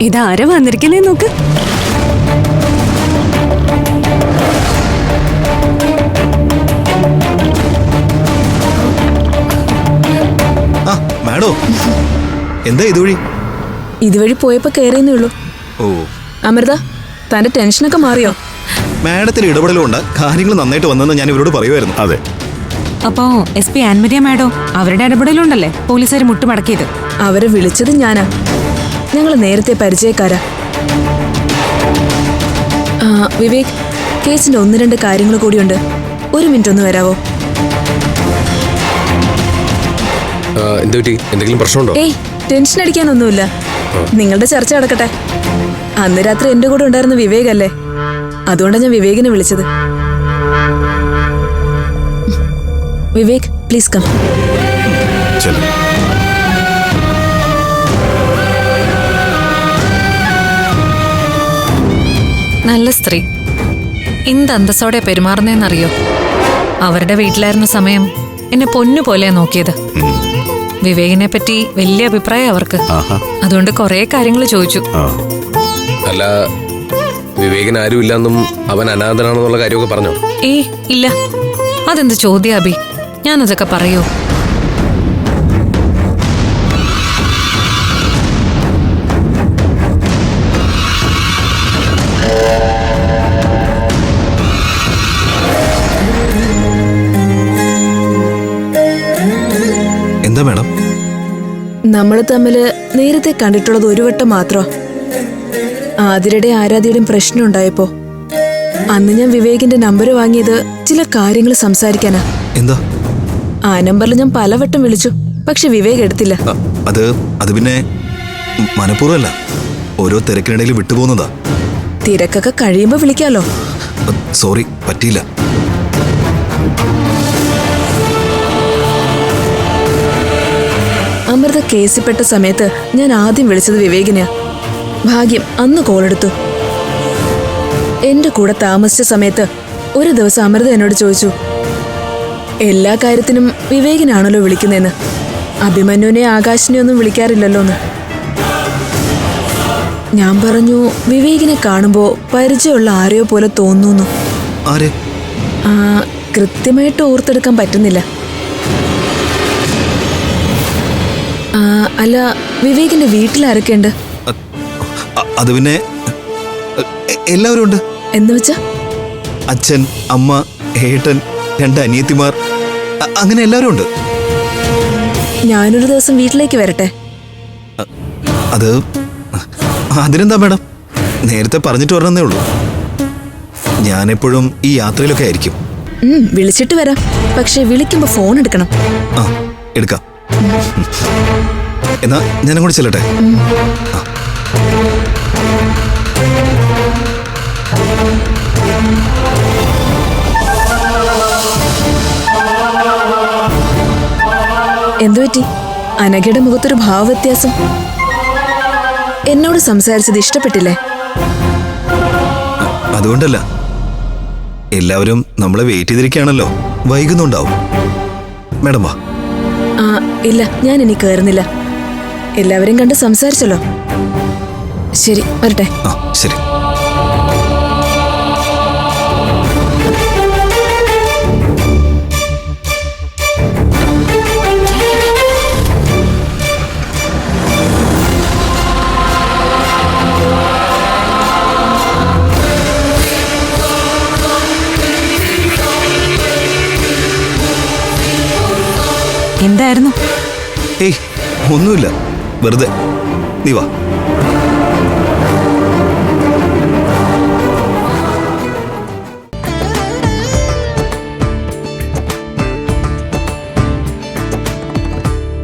ഇതാരാ വന്നിരിക്കുന്നേ നോക്ക്. മാഡോ. എന്താ ഇതുവഴി? ഇതുവഴി പോയപ്പോ കയറിയെന്നേ ഉള്ളൂ. ഓ. അമൃത തന്റെ ടെൻഷനൊക്കെ മാറിയോ? മാഡത്തിന് ഇടപെടലുകൊണ്ട് കാര്യങ്ങൾ നന്നായിട്ട് വന്നെന്ന് ഞാൻ ഇവരോട് പറയുമായിരുന്നു അതെ. അപ്പോ എസ് പി ആൻമരിയ മാഡോ അവരുടെ ഇടപെടലുണ്ടല്ലേ? പോലീസുകാർ മുട്ടുമടക്കിയത്. അവരെ വിളിച്ചത് ഞാനാ. ഞങ്ങൾ നേരത്തെ പരിചയക്കാരാ. വിവേക് കേസിന്റെ ഒന്ന് രണ്ട് കാര്യങ്ങൾ കൂടിയുണ്ട്. ഒരു മിനിറ്റ് ഒന്ന് വരാവോ? എന്തെങ്കിലും പ്രശ്നമുണ്ടോ? ഏയ് ടെൻഷൻ അടിക്കാനൊന്നുമില്ല. നിങ്ങളുടെ ചർച്ച നടക്കട്ടെ. അന്ന് രാത്രി എന്റെ കൂടെ ഉണ്ടായിരുന്ന വിവേക് അല്ലേ? അതുകൊണ്ടാണ് ഞാൻ വിവേകിനെ വിളിച്ചത്. Vivek please come. നല്ല സ്ത്രീ. എന്ത് അന്തസ്സോടെ പെരുമാറുന്നേന്നറിയോ? അവരുടെ വീട്ടിലായിരുന്ന സമയം എന്നെ പൊന്നു പോലെ നോക്കിയത്. വിവേകിനെ പറ്റി വലിയ അഭിപ്രായം അവർക്ക്. അതുകൊണ്ട് കുറെ കാര്യങ്ങൾ ചോദിച്ചു. അല്ല വിവേകൻ ആരും ഇല്ലെന്നും അവൻ അനാഥനാണെന്നുള്ള കാര്യമൊക്കെ പറഞ്ഞോ? ഏ ഇല്ല. അതെന്ത് ചോദ്യ അഭി? ഞാനതൊക്കെ പറയൂ? എന്താ വേണം നമ്മൾ തമ്മിൽ നേരത്തെ കണ്ടിട്ടുള്ളത് ഒരു വട്ടം മാത്രോ. ആതിരയുടെ ആരാധ്യയുടെയും പ്രശ്നം ഉണ്ടായപ്പോ. അന്ന് ഞാൻ വിവേകിന്റെ നമ്പർ വാങ്ങിയത് ചില കാര്യങ്ങൾ സംസാരിക്കാനാ. എന്താ? ആ നമ്പറിൽ ഞാൻ പലവട്ടം വിളിച്ചു പക്ഷെ വിവേക് എടുത്തില്ല. അത് അത് പിന്നെ മനഃപൂർവമല്ല. ഓരോ തിരക്കിനിടയിൽ വിട്ടുപോകുന്നതാ. തിരക്കൊക്കെ കഴിയുമ്പോ വിളിക്കാലോ. സോറി പറ്റിയില്ല. അമൃത കേസിപ്പെട്ട സമയത്ത് ഞാൻ ആദ്യം വിളിച്ചത് വിവേകിനെയാ. ഭാഗ്യം അന്ന് കോളെടുത്തു എന്റെ കൂടെ താമസിച്ച സമയത്ത് ഒരു ദിവസം അമൃത എന്നോട് ചോദിച്ചു എല്ലാ കാര്യത്തിനും വിവേകിനാണല്ലോ വിളിക്കുന്നതെന്ന്? അഭിമന്യുവിനെ ആകാശിനെ ഒന്നും വിളിക്കാറില്ലല്ലോ എന്ന് ഞാൻ പറഞ്ഞു വിവേകിനെ കാണുമ്പോ പരിചയമുള്ള ആരെയോ പോലെ തോന്നുന്നു. കൃത്യമായിട്ട് ഓർത്തെടുക്കാൻ പറ്റുന്നില്ല. ആ, അല്ല വിവേകിന്റെ വീട്ടിൽ ആരൊക്കെയുണ്ട് അ, അത് പിന്നെ എ- എല്ലാവരും ഉണ്ട്. എന്ന് വെച്ചാ? അച്ഛൻ അമ്മ ഏട്ടൻ രണ്ട് അനിയത്തിമാർ അ- അങ്ങനെ എല്ലാവരും ഉണ്ട്. ഞാനൊരു ദിവസം വീട്ടിലേക്ക് വരട്ടെ? അത് അതിനെന്താ മേഡം? നേരത്തെ പറഞ്ഞിട്ട് വരണമെന്നേ ഉള്ളൂ. ഞാനെപ്പോഴും ഈ യാത്രയിലൊക്കെ ആയിരിക്കും. ഉം, വിളിച്ചിട്ട് വരാം. പക്ഷെ വിളിക്കുമ്പോ ഫോൺ എടുക്കണം. ആ എടുക്കാം. എന്നാ ഞാനും കൂടി ചെല്ലട്ടെ? ആ. എന്തു പറ്റി? അനഘയുടെ മുഖത്തൊരു ഭാവവ്യത്യാസം. എന്നോട് സംസാരിച്ചത് ഇഷ്ടപ്പെട്ടില്ലേ? അതുകൊണ്ടല്ല. എല്ലാവരും നമ്മളെ വെയിറ്റ് ചെയ്തിരിക്കുകയാണല്ലോ. വൈകുന്നുണ്ടാവും. മേഡം വാ. ഇല്ല ഞാൻ ഇനി കയറുന്നില്ല എല്ലാവരും കണ്ട് സംസാരിച്ചല്ലോ. ശരി വരട്ടെ. ശരി. എന്തായിരുന്നു? ഒന്നുമില്ല. വെറുതെ. നീ വാ.